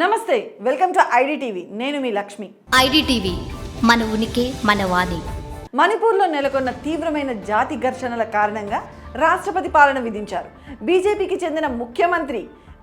నమస్తే welcome to ID TV నేను మీ Lakshmi. IDTV మన ఉనికి మన వాణి. మణిపూర్లో నెలకొన్న తీవ్రమైన జాతి ఘర్షణల కారణంగా రాష్ట్రపతి పాలన విధించారు. బీజేపీకి చెందిన ముఖ్యమంత్రి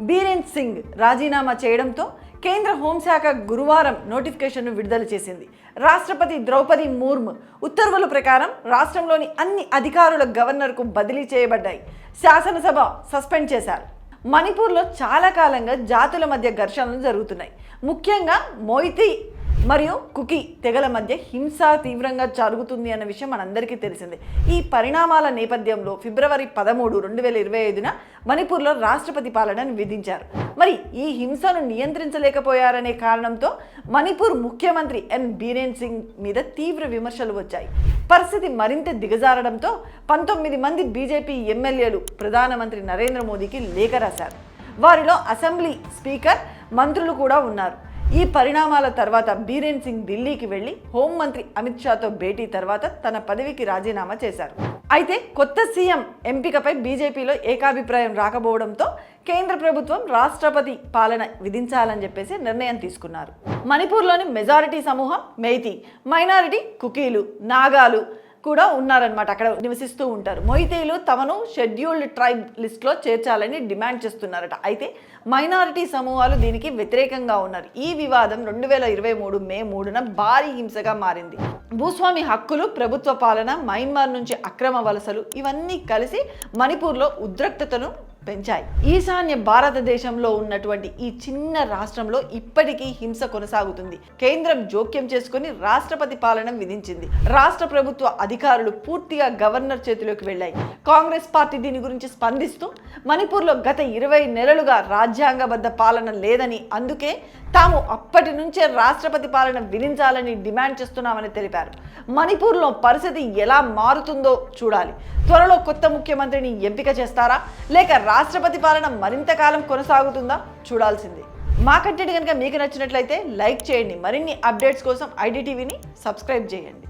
బీరేన్ సింగ్ రాజీనామా చేయడంతో కేంద్ర హోంశాఖ గురువారం నోటిఫికేషన్ను విడుదల చేసింది. రాష్ట్రపతి ద్రౌపది ముర్ము ఉత్తర్వుల ప్రకారం రాష్ట్రంలోని అన్ని అధికారుల గవర్నర్కు బదిలీ చేయబడ్డాయి. శాసనసభ సస్పెండ్ చేశారు. మణిపూర్లో చాలా కాలంగా జాతుల మధ్య ఘర్షణలు జరుగుతున్నాయి. ముఖ్యంగా మొయితీ. మరియు కుకీ తెగల మధ్య హింస తీవ్రంగా జరుగుతుంది అన్న విషయం మనందరికీ తెలిసిందే. ఈ పరిణామాల నేపథ్యంలో ఫిబ్రవరి పదమూడు రెండు వేల ఇరవై ఐదున మణిపూర్లో రాష్ట్రపతి పాలనను విధించారు. మరి ఈ హింసను నియంత్రించలేకపోయారనే కారణంతో మణిపూర్ ముఖ్యమంత్రి ఎన్ బీరేన్ సింగ్ మీద తీవ్ర విమర్శలు వచ్చాయి. పరిస్థితి మరింత దిగజారడంతో పంతొమ్మిది మంది బీజేపీ ఎమ్మెల్యేలు ప్రధానమంత్రి నరేంద్ర మోదీకి లేఖ రాశారు. వారిలో అసెంబ్లీ స్పీకర్ మంత్రులు కూడా ఉన్నారు. ఈ పరిణామాల తర్వాత బీరేన్ సింగ్ ఢిల్లీకి వెళ్ళి హోంమంత్రి అమిత్ షాతో భేటీ తర్వాత తన పదవికి రాజీనామా చేశారు. అయితే కొత్త సీఎం ఎంపికపై బీజేపీలో ఏకాభిప్రాయం రాకపోవడంతో కేంద్ర ప్రభుత్వం రాష్ట్రపతి పాలన విధించాలని చెప్పేసి నిర్ణయం తీసుకున్నారు. మణిపూర్లోని మెజారిటీ సమూహం మెయితీ మైనారిటీ కుకీలు నాగాలు కూడా ఉన్నారనమాట అక్కడ నివసిస్తూ ఉంటారు. మొయితేలు తమను షెడ్యూల్డ్ ట్రైబ్ లిస్ట్లో చేర్చాలని డిమాండ్ చేస్తున్నారట. అయితే మైనారిటీ సమూహాలు దీనికి వ్యతిరేకంగా ఉన్నారు. ఈ వివాదం రెండు వేల ఇరవై మూడు మే మూడున భారీ హింసగా మారింది. భూస్వామి హక్కులు ప్రభుత్వ పాలన మయన్మార్ నుంచి అక్రమ వలసలు ఇవన్నీ కలిసి మణిపూర్లో ఉద్రక్తతను పెంచాయి. ఈశాన్య భారతదేశంలో ఉన్నటువంటి ఈ చిన్న రాష్ట్రంలో ఇప్పటికీ హింస కొనసాగుతుంది. కేంద్రం జోక్యం చేసుకుని రాష్ట్రపతి పాలన విధించింది. రాష్ట్ర ప్రభుత్వ అధికారులు పూర్తిగా గవర్నర్ చేతిలోకి వెళ్ళాయి. కాంగ్రెస్ పార్టీ దీని గురించి స్పందిస్తూ మణిపూర్లో గత ఇరవై నెలలుగా రాజ్యాంగబద్ధ పాలన లేదని అందుకే తాము అప్పటి నుంచే రాష్ట్రపతి పాలన విధించాలని డిమాండ్ చేస్తున్నామని తెలిపారు. మణిపూర్లో పరిస్థితి ఎలా మారుతుందో చూడాలి. త్వరలో కొత్త ముఖ్యమంత్రిని ఎంపిక చేస్తారా? లేక రాష్ట్రపతి పాలన మరింత కాలం కొనసాగుతుందా? చూడాల్సింది. మా కంటెంట్ కనుక మీకు నచ్చినట్లయితే లైక్ చేయండి. మరిన్ని అప్డేట్స్ కోసం ఐడి టీవీని సబ్స్క్రైబ్ చేయండి.